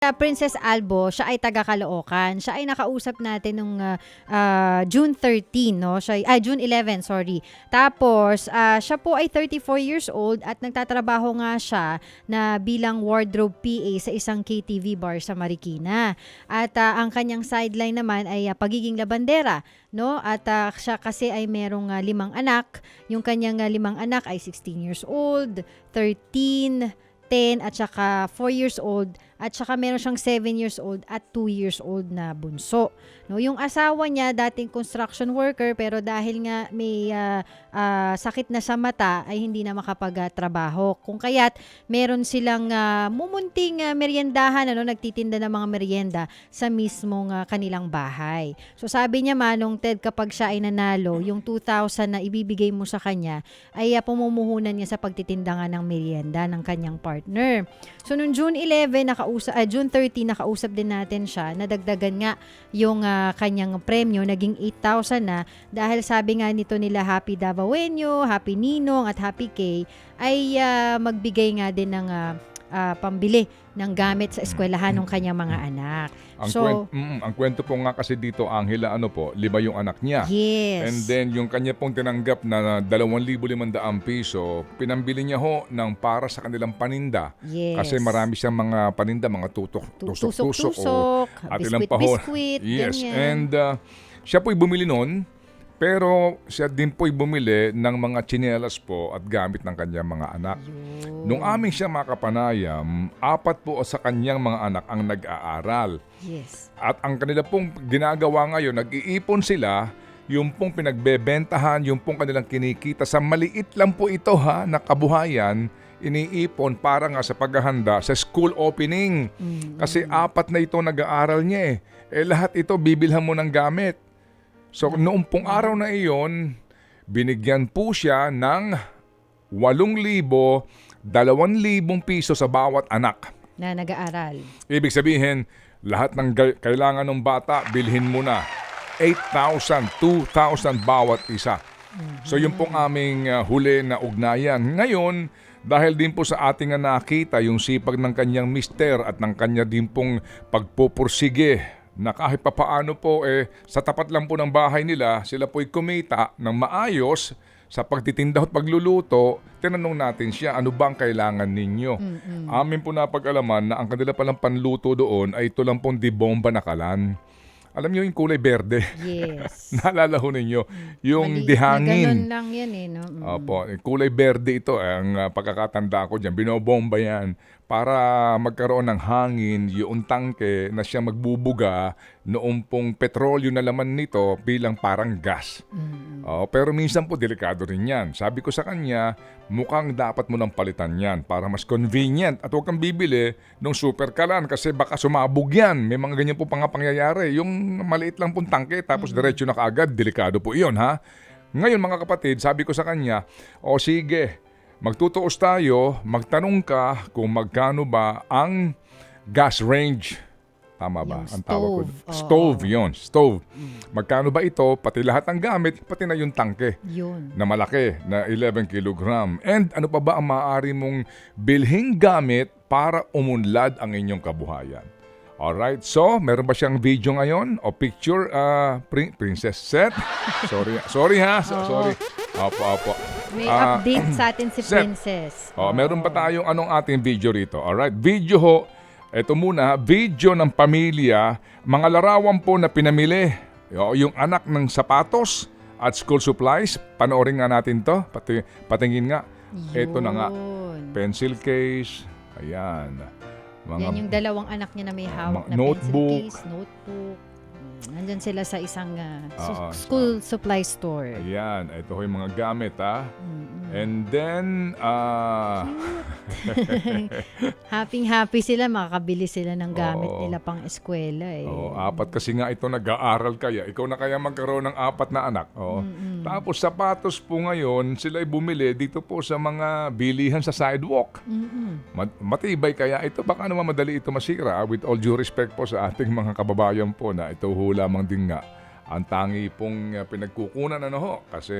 Uh, Princess Albo, siya ay taga Caloocan. Siya ay nakausap natin nung uh, uh, June 13, no? Siya ay, ah, June 11, sorry. Tapos, uh, siya po ay 34 years old at nagtatrabaho nga siya na bilang wardrobe PA sa isang KTV bar sa Marikina. At uh, ang kanyang sideline naman ay uh, pagiging labandera, no? At uh, siya kasi ay merong uh, limang anak. Yung kanyang uh, limang anak ay 16 years old, 13, 10 at saka 4 years old at saka meron siyang 7 years old at 2 years old na bunso. No, yung asawa niya dating construction worker pero dahil nga may uh, uh, sakit na sa mata ay hindi na makapagtrabaho. Kung kaya't meron silang uh, mumunting uh, meriendahan ano nagtitinda ng mga merienda sa mismong uh, kanilang bahay. So sabi niya Manong Ted kapag siya ay nanalo, yung 2,000 na ibibigay mo sa kanya ay uh, pumumuhunan niya sa pagtitinda ng merienda ng kanyang partner. So noong June 11 nakausap uh, June 30 nakausap din natin siya. Nadagdagan nga yung uh, kanyang premyo naging 8,000 na dahil sabi nga nito nila Happy Davaoenyo, Happy Ninong at Happy K ay uh, magbigay nga din ng uh, uh, pambili ng gamit sa eskwelahan ng kanyang mga anak. Ang, so, kwento, mm, ang kwento po nga kasi dito, Angela, ano po, lima yung anak niya. yes. And then yung kanya pong tinanggap na 2,500 piso, pinambili niya ho ng para sa kanilang paninda. yes. Kasi marami siyang mga paninda, mga tutok, Tu- tusok-tusok. o tusok-tusok, at ilang pa ho. biskwit, Yes, ganyan. and uh, siya po'y bumili noon, pero siya din po'y bumili ng mga tsinelas po at gamit ng kanyang mga anak. Yun. Nung aming siya makapanayam, apat po sa kanyang mga anak ang nag-aaral. Yes. At ang kanila pong ginagawa ngayon, nag-iipon sila, yung pong pinagbebentahan, yung pong kanilang kinikita. Sa maliit lang po ito ha, na kabuhayan, iniipon para nga sa paghahanda sa school opening. Mm. Kasi apat na ito nag-aaral niya eh. Eh lahat ito bibilhan mo ng gamit. So noong pong araw na iyon, binigyan po siya ng 8,000, 2,000 piso sa bawat anak. Na nag-aaral. Ibig sabihin, lahat ng ga- kailangan ng bata, bilhin mo na. 8,000, 2,000 bawat isa. So yun pong aming uh, huli na ugnayan. Ngayon, dahil din po sa ating nakita yung sipag ng kanyang mister at ng kanya din pong pagpupursige na kahit papaano po eh sa tapat lang po ng bahay nila sila po'y kumita ng maayos sa pagtitinda at pagluluto, tinanong natin siya, ano bang kailangan ninyo? Amin po napag-alaman na ang kanila palang panluto doon ay ito lang pong dibomba na kalan. Alam niyo yung kulay berde. Yes. Naalala ho ninyo, yung Maliit na dihangin. ganun lang yan eh, no? Mm. Opo, kulay berde ito. eh, Ang ah, pagkakatanda ko dyan, binobomba yan para magkaroon ng hangin, yung tangke na siya magbubuga noong pong petrolyo na laman nito bilang parang gas. Oh, pero minsan po delikado rin yan. Sabi ko sa kanya, mukhang dapat mo nang palitan yan para mas convenient at huwag kang bibili ng super kalan kasi baka sumabog yan. May mga ganyan po pang pangyayari. Yung maliit lang pong tangke tapos diretso na kaagad, delikado po iyon ha. Ngayon mga kapatid, sabi ko sa kanya, o sige, magtutuos tayo, magtanong ka kung magkano ba ang gas range. Tama ba? Yung ang tawag ko. stove, oo. Stove, yon Stove. Magkano ba ito? Pati lahat ng gamit, pati na yung tangke Yun. na malaki na 11 kilogram. And ano pa ba ang maaari mong bilhing gamit para umunlad ang inyong kabuhayan? Alright, so meron ba siyang video ngayon o picture, uh, prin- Princess Set? sorry, sorry ha, so- sorry. Opo, opo. May Ah, update sa atin si Sep. Princess. Oh, meron ba tayong anong ating video rito? Alright, video ho. Ito muna, video ng pamilya, mga larawan po na pinamili. O, yung anak ng sapatos at school supplies. Panoorin nga natin to. Pati, patingin nga. Ito na nga. Yun. Pencil case. Ayan. Mga Yan yung dalawang anak niya na may hawak na notebook. pencil case, notebook. Nandyan sila sa isang ah, su- Oo, school supply store. Ayan, ito ho yung mga gamit ha. Mm-mm. And then, ah, happy happy sila makakabili sila ng gamit Oo. nila pang eskwela eh. Oh, apat kasi nga ito nag-aaral kaya. Ikaw na kaya magkaroon ng apat na anak. Oh. Tapos sapatos po ngayon, sila ay bumili dito po sa mga bilihan sa sidewalk. Mat- matibay kaya ito. Baka naman madali ito masira. ah, With all due respect po sa ating mga kababayan po na ito ho lamang din nga ang tangi pong uh, pinagkukunan ano ho. Kasi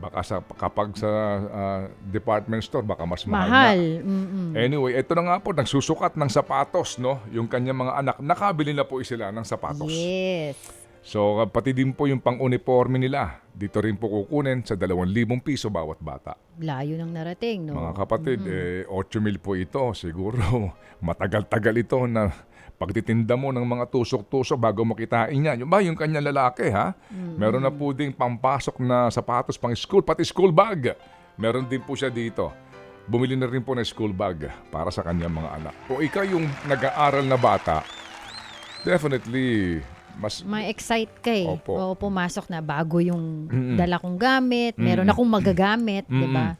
Baka sa, kapag sa ah, department store, baka mas mahal, na. Mahal. Mm-mm. Anyway, ito na nga po, nagsusukat ng sapatos, no? Yung kanyang mga anak, nakabili na po sila ng sapatos. Yes. So, uh, pati din po yung pang-uniforme nila. Dito rin po kukunin sa 2,000 piso bawat bata. Layo ng narating, no? Mga kapatid, eh, 8 mil po ito. Siguro, matagal-tagal ito na pagtitinda mo ng mga tusok-tusok bago makitain yan. Yung ba, yung kanyang lalaki, ha? Meron na po ding pampasok na sapatos pang school, pati school bag. Meron din po siya dito. Bumili na rin po ng school bag para sa kanyang mga anak. Kung ikaw yung nag-aaral na bata, definitely, mas May excite ka eh. Opo. O pumasok na bago yung Mm-mm. dala kong gamit, meron akong magagamit, di ba?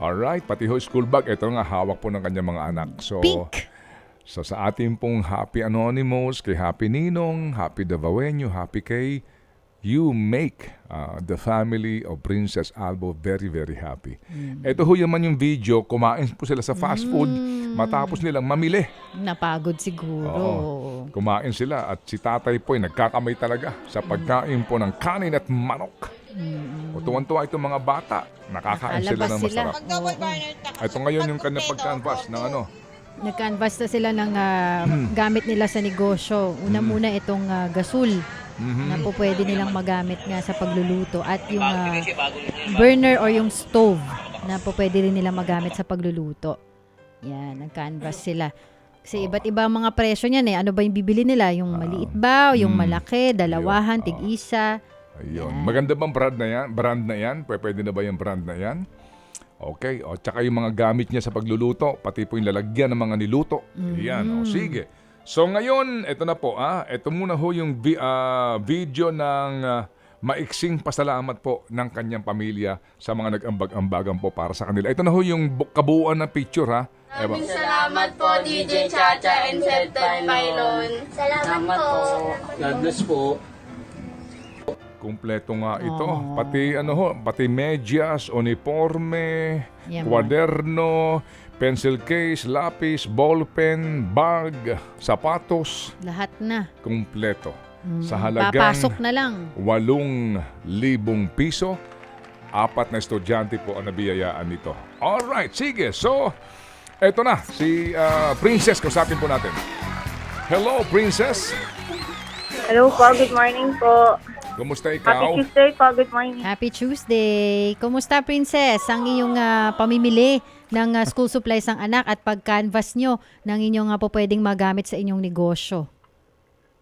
Alright, pati ho school bag, ito nga hawak po ng kanyang mga anak. So, Pink. So sa ating pong Happy Anonymous, kay Happy Ninong, Happy Davawenyo, Happy Kay, you make uh, the family of Princess Albo very, very happy. Ito ho yaman yung video, kumain po sila sa fast food, matapos nilang mamili. Napagod siguro. Oo. Kumain sila at si tatay po ay nagkakamay talaga sa pagkain po ng kanin at manok. O tuwan-tuwa itong mga bata, nakakain sila Nakalabas ng sila. masarap. Ito ngayon yung kanyang pag-canvas ng ano, Nag-canvas na sila ng Hmm. gamit nila sa negosyo. Una muna itong ah, gasol Mhm. na po pwede nilang magamit nga sa pagluluto at yung ah, burner or yung stove na po pwede rin nilang magamit sa pagluluto. Yan, nag-canvas sila. Kasi iba't iba ang mga presyo niyan eh. Ano ba yung bibili nila? Yung maliit ba? O yung Mm. malaki? Dalawahan? Ayun. Tig-isa? Ayun. Maganda bang brand na yan? Brand na yan? Pwe- Pwede na ba yung brand na yan? Okay. O, tsaka yung mga gamit niya sa pagluluto, pati po yung lalagyan ng mga niluto. Yan. O, sige. So ngayon, ito na po. Ah, ito muna ho yung vi- ah, video ng ah, maiksing pasalamat po ng kanyang pamilya sa mga nag-ambag-ambagan po para sa kanila. Ito na ho yung bu- kabuuan ng picture ha. Eva. Salamat po DJ Chacha and Celton Pylon. Salamat po. God bless po. Kumpleto nga ito. Oh. Pati ano ho, pati medyas, uniforme, Yan, kwaderno, pencil case, lapis, ballpen, bag, sapatos, Lahat na. kumpleto. Mm, Sa halagang Papasok na lang. 8,000 piso, apat na estudyante po ang nabiyayaan nito. Alright, sige. So, eto na, si ah, Princess, kausapin po natin. Hello, Princess. Hello po, good morning po. Kumusta Happy ikaw? Tuesday po, good morning. Happy Tuesday! Kumusta, Princess? Ang iyong ah, pamimili ng ah, school supplies ng anak at pag-canvas nyo ng inyong nga po pwedeng magamit sa inyong negosyo.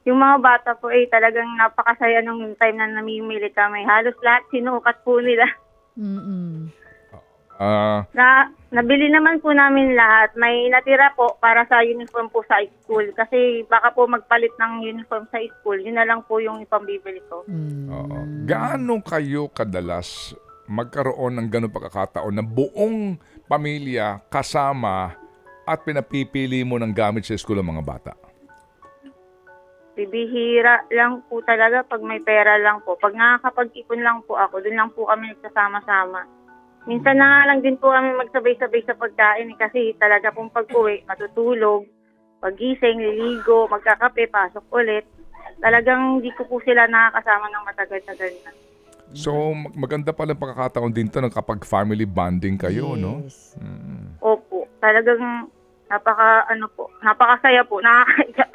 Yung mga bata po eh, talagang napakasaya nung time na namimili kami. Halos lahat sinukat po nila. Mm-mm. Ah, Na, nabili naman po namin lahat. May natira po para sa uniform po sa school. Kasi baka po magpalit ng uniform sa school. Yun na lang po yung ipambibili ko. Mm. Oo. Gaano kayo kadalas magkaroon ng ganong pagkakataon na buong pamilya kasama at pinapipili mo ng gamit sa school ng mga bata? Bibihira lang po talaga pag may pera lang po. Pag nakakapag-ipon lang po ako, dun lang po kami nagsasama-sama. Minsan na nga lang din po kami magsabay-sabay sa pagkain eh, kasi talaga pong pag-uwi, matutulog, pagising, liligo, magkakape, pasok ulit. Talagang hindi ko po sila nakakasama ng matagal-tagal na. So, mag- maganda pala ang pagkakataon din to ng kapag family bonding kayo, no? Yes. Mm. Opo, talagang napaka, ano po, napakasaya po, nakakaiyak.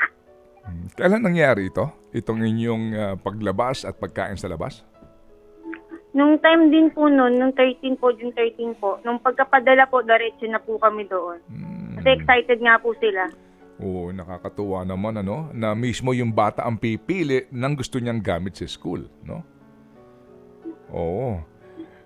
Mm. Kailan nangyari ito? Itong inyong ah, paglabas at pagkain sa labas? Nung time din po noon, nung 13 po, June 13 po, nung pagkapadala po, diretso na po kami doon. Mm. Kasi excited nga po sila. Oo, nakakatuwa naman ano, na mismo yung bata ang pipili ng gusto niyang gamit sa school, no? Oo.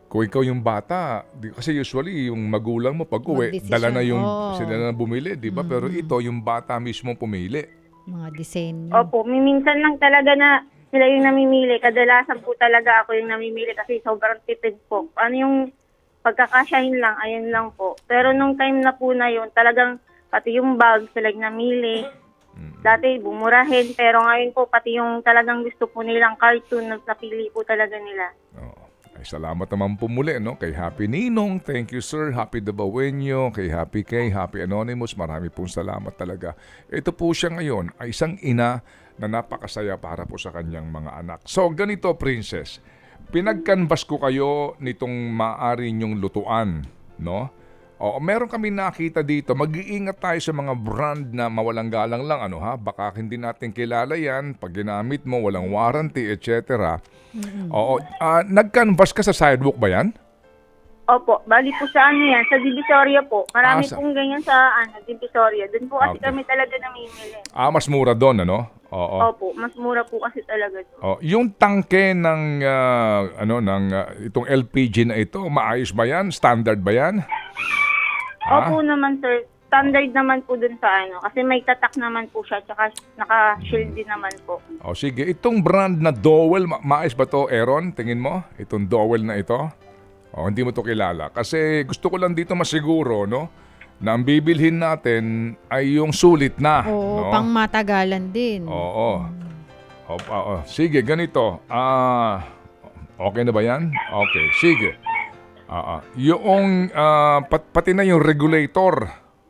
Kung ikaw yung bata, di, kasi usually yung magulang mo pag uwi, dala na yung Oo. sila na bumili, di ba? Pero ito yung bata mismo pumili. Mga disenyo. Opo, minsan lang talaga na sila yung namimili. Kadalasan po talaga ako yung namimili kasi sobrang tipid po. Ano yung pagkakasyahin lang, ayun lang po. Pero nung time na po na yun, talagang pati yung bag sila yung namili. Dati bumurahin, pero ngayon po pati yung talagang gusto po nilang cartoon, napili po talaga nila. Oo. Ay, salamat naman po muli, no? Kay Happy Ninong, thank you sir. Happy Dabawenyo, kay Happy K, Happy Anonymous, marami pong salamat talaga. Ito po siya ngayon, ay isang ina na napakasaya para po sa kanyang mga anak. So, ganito, Princess. pinag-canvas ko kayo nitong maaari nyong lutuan, no? O, meron kami nakita dito, mag-iingat tayo sa mga brand na mawalang galang lang, ano ha? Baka hindi natin kilala yan, pag ginamit mo, walang warranty, etc. Oo, ah, nag-canvas ka sa sidewalk ba yan? Opo, bali po sa ano yan, sa Divisoria po. Marami Ah, sa- pong ganyan sa ano, Divisoria. Doon po kasi Okay. kami talaga namimili. Ah, mas mura doon, ano? Oo. Opo, mas mura po kasi talaga doon. Oh, yung tangke ng ah, ano ng ah, itong LPG na ito, maayos ba 'yan? Standard ba 'yan? Ah? Opo naman sir, standard naman po dun sa ano. Kasi may tatak naman po siya, tsaka naka-shield din naman po. Oh, sige, itong brand na Dowel, ma- maayos ba to, Aaron? Tingin mo? Itong Dowel na ito? Oh, hindi mo to kilala. Kasi gusto ko lang dito masiguro, no? Na ang bibilhin natin ay yung sulit na. Oo, no? pang matagalan din. Oo. O, oo. Sige, ganito. Ah, okay na ba yan? Okay, sige. Ah, ah. yung, ah, pat- pati na yung regulator,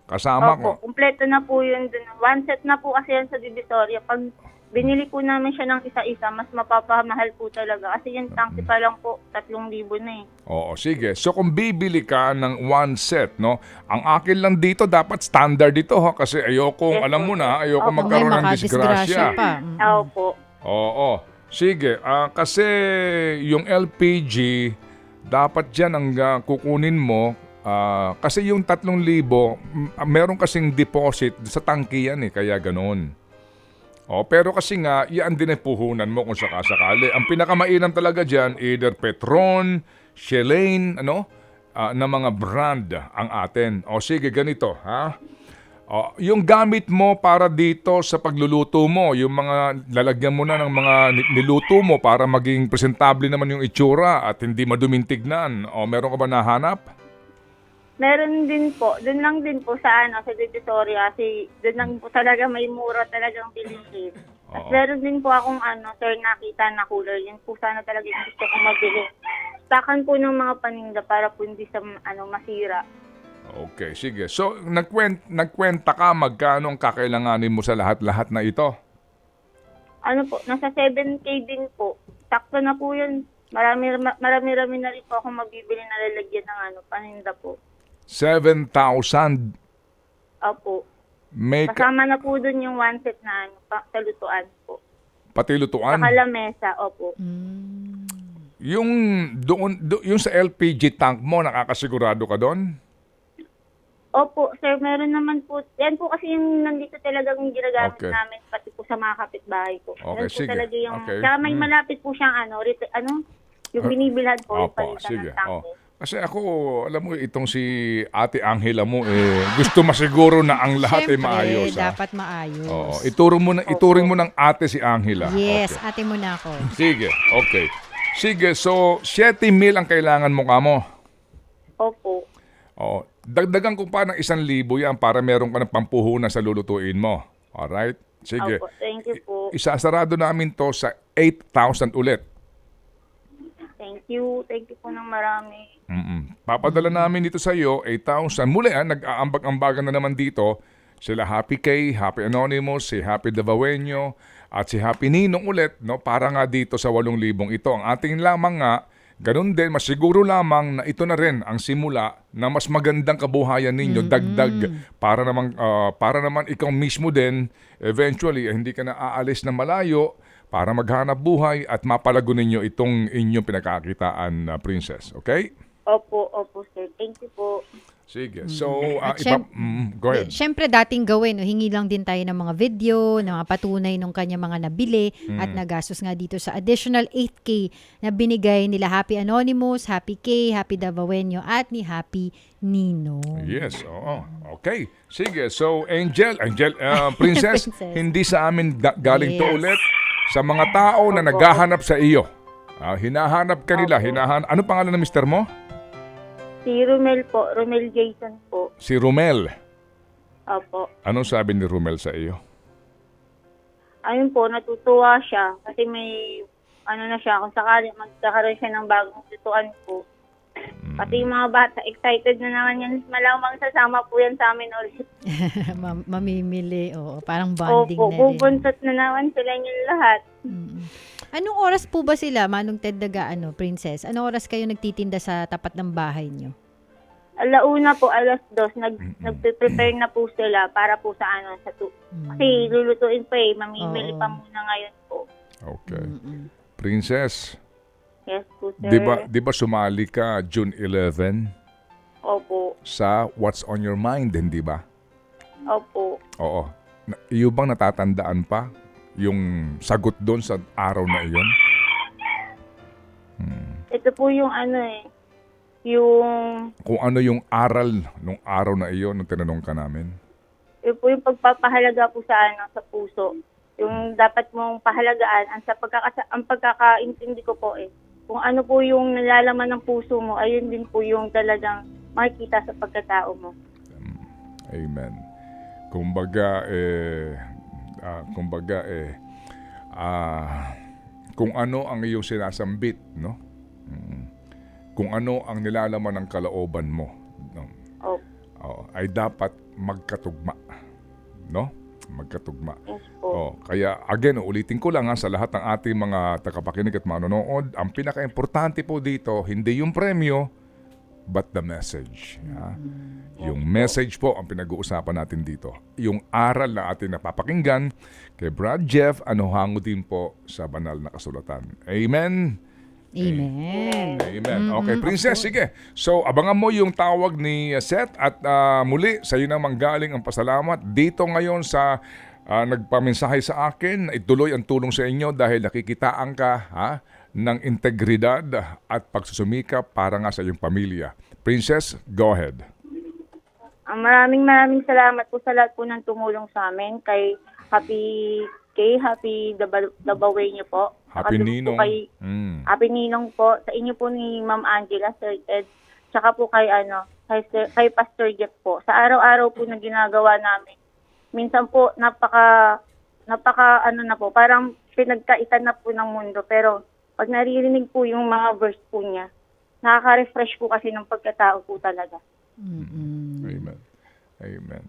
kasama ko. Opo, kumpleto na po yun dun. One set na po kasi yan sa Divisoria. Pag binili po namin siya ng isa-isa, mas mapapamahal po talaga. Kasi yung tanki pa lang po, 3,000 na eh. Oo, sige. So kung bibili ka ng one set, no, ang akin lang dito dapat standard ito ha kasi ayoko, Yes, alam mo na, ayoko Opo. Magkaroon ng disgrasya. pa. Mm. Oo po. Oo. Sige, ah, kasi yung LPG, dapat dyan ang ah, kukunin mo. ah, kasi yung 3,000, mm, ah, meron kasing deposit sa tangki yan eh, kaya ganun. Oh, pero kasi nga, yan din ang puhunan mo kung sakasakali. Ang pinakamainam talaga dyan, either Petron, Shelane, ano, ah, na mga brand ang atin. O sige, ganito, ha? Oh, yung gamit mo para dito sa pagluluto mo, yung mga lalagyan mo na ng mga ni- niluto mo para maging presentable naman yung itsura at hindi maduming tignan. O meron ka ba nahanap? Meron din po, dun lang din po sa ano, sa Divisoria. Kasi dun lang po talaga may mura talagang bilihin. At Oo. meron din po akong ano, sir, nakita na cooler. Yun po sana talaga yung gusto kong mabili. Stakan po ng mga paninda para po hindi sa ano, masira. Okay, sige. So, nagkwent, nagkwenta ka magkano ang kakailanganin mo sa lahat-lahat na ito? ano po, nasa 7K din po. Sakto na po yun. Marami, ma- marami-rami na rin po ako mabibili na lalagyan ng ano, paninda po. 7,000. Opo. May ka- Kasama na po dun yung one set na ano, pa, sa lutuan po. pati lutuan. Saka lamesa, opo. Mm. Yung, doon, do- yung sa LPG tank mo, nakakasigurado ka doon? Opo, sir, meron naman po. Yan po kasi yung nandito talagang ginagamit Okay. namin, pati po sa mga kapitbahay ko. Okay, Yan po sige. talaga yung, Okay. Saka may Hmm. malapit po siyang ano, rit- ano, yung binibilhan po, yung Opo, palitan sige. ng tanke. Oh. Kasi ako, alam mo, itong si Ate Angela mo, eh, gusto masiguro na ang lahat ay Siyempre, maayos. ah. dapat maayos. Oo, ituro mo na, ituring mo ng ate si Angela. Yes, Okay. ate mo na ako. Sige, okay. Sige, so 7 mil ang kailangan mo kamo. Opo. Oo. Dagdagan ko pa ng isang libo yan para meron ka ng pampuhunan sa lulutuin mo. Alright? Sige. Opo, thank you po. Isasarado namin to sa 8,000 ulit. Thank you. Thank you po ng marami. Mm-mm. Papadala namin dito sa iyo 8,000. Muli ah, nag-aambag-ambagan na naman dito sila Happy K, Happy Anonymous, si Happy Davawenyo, at si Happy Ninong ulit, no, para nga dito sa 8,000 ito. Ang ating lamang nga, ganun din, masiguro lamang na ito na rin ang simula na mas magandang kabuhayan ninyo, dagdag, para naman, ah, para naman ikaw mismo din, eventually, eh, hindi ka na aalis na malayo, para maghanap buhay at mapalago ninyo itong inyong pinakakitaan na princess. Okay? Opo, opo, sir. Thank you po. Sige. So, uh, At ipa- syem- mm, go ahead. Siyempre, dating gawin, no, hingi lang din tayo ng mga video, ng mga patunay ng kanya mga nabili Mm. at nagastos nga dito sa additional 8K na binigay nila Happy Anonymous, Happy K, Happy Davawenyo at ni Happy Nino. Yes, oo. Okay. Sige. So, Angel, Angel, uh, Princess, Princess. hindi sa amin ga- galing to Yes. ulit. Sa mga tao na naghahanap sa iyo. Ah, hinahanap ka nila. Hinahan ano pangalan ng mister mo? Si Romel po, Romel Jason po. Si Romel. Opo. Anong sabi ni Romel sa iyo? Ayun po, natutuwa siya kasi may ano na siya, kung sakali magkakaroon siya ng bagong lutuan po. Pati yung mga bata, excited na naman yan. Malamang sasama po yan sa amin ulit. Ma- mamimili, oo, parang bonding Opo, na rin. bubuntot na naman sila yung lahat. Mm. Anong oras po ba sila, Manong Ted Daga, ano, Princess? Anong oras kayo nagtitinda sa tapat ng bahay nyo? Alauna po, alas dos, nag, nagpe-prepare na po sila para po sa ano, sa tu- Mm. Kasi lulutuin pa eh, mamimili Oo. pa muna ngayon po. Okay. Princess, Yes po, sir. 'di ba 'di ba sumali ka June 11 Opo, sa What's on Your Mind, hindi ba? opo. Oo. Na, iyo bang natatandaan pa yung sagot doon sa araw na iyon? Ito po yung ano eh, yung, Kung ano yung aral nung araw na iyon nung tinanong ka namin? yun po yung pagpapahalaga po sa ano, sa puso. Yung dapat mong pahalagaan, ang sa pagkaka, ang pagkakaintindi ko po eh, kung ano po yung nalalaman ng puso mo, ayun din po yung talagang makikita sa pagkatao mo. Amen. Kumbaga eh ah, kumbaga eh ah, kung ano ang iyong sinasambit, no? Mm. Kung ano ang nilalaman ng kalooban mo, no? Opo, Oo, ay dapat magkatugma, no? Magkatugma. yes. Oh, kaya again, ulitin ko lang ha, sa lahat ng ating mga tagapakinig at manonood, ang pinaka-importante po dito, hindi yung premyo, but the message. ha? Yung message po ang pinag-uusapan natin dito. Yung aral na ating napapakinggan kay Brad Jeff, ano hango din po sa banal na kasulatan. Amen? Amen. Amen. Okay, Princess, sige. So, abangan mo yung tawag ni Seth at uh, muli, sa iyo na manggaling ang pasalamat. Dito ngayon sa uh, nagpamensahe sa akin, ituloy ang tulong sa inyo dahil nakikitaan ka ha, ng integridad at pagsusumikap para nga sa iyong pamilya. Princess, go ahead. Ah, maraming maraming salamat po sa lahat po ng tumulong sa amin kay Happy kay Happy Daba- Dabaway niyo po. Happy dun po Ninong. Kay Mm. Happy Ninong po sa inyo po ni Ma'am Angela Sir Ed. Tsaka po kay ano kay, Sir- kay Pastor Jeff po. Sa araw-araw po na ginagawa namin. Minsan po napaka napaka ano na po parang pinagkaitan na po ng mundo pero pag naririnig po yung mga verse po niya nakaka-refresh po kasi ng pagkatao po talaga. Mm-mm. Amen. Amen.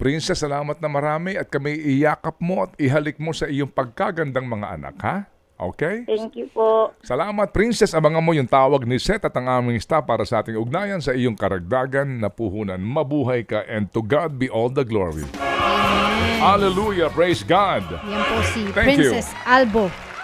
Princess, salamat na marami at kami iyakap mo at ihalik mo sa iyong pagkagandang mga anak, ha? Okay? Thank you po. Salamat, Princess. Abangan mo yung tawag ni Seth at ang aming staff para sa ating ugnayan sa iyong karagdagan na puhunan. Mabuhay ka and to God be all the glory. Hallelujah. Praise God. Yan po si Thank you. Princess Albo.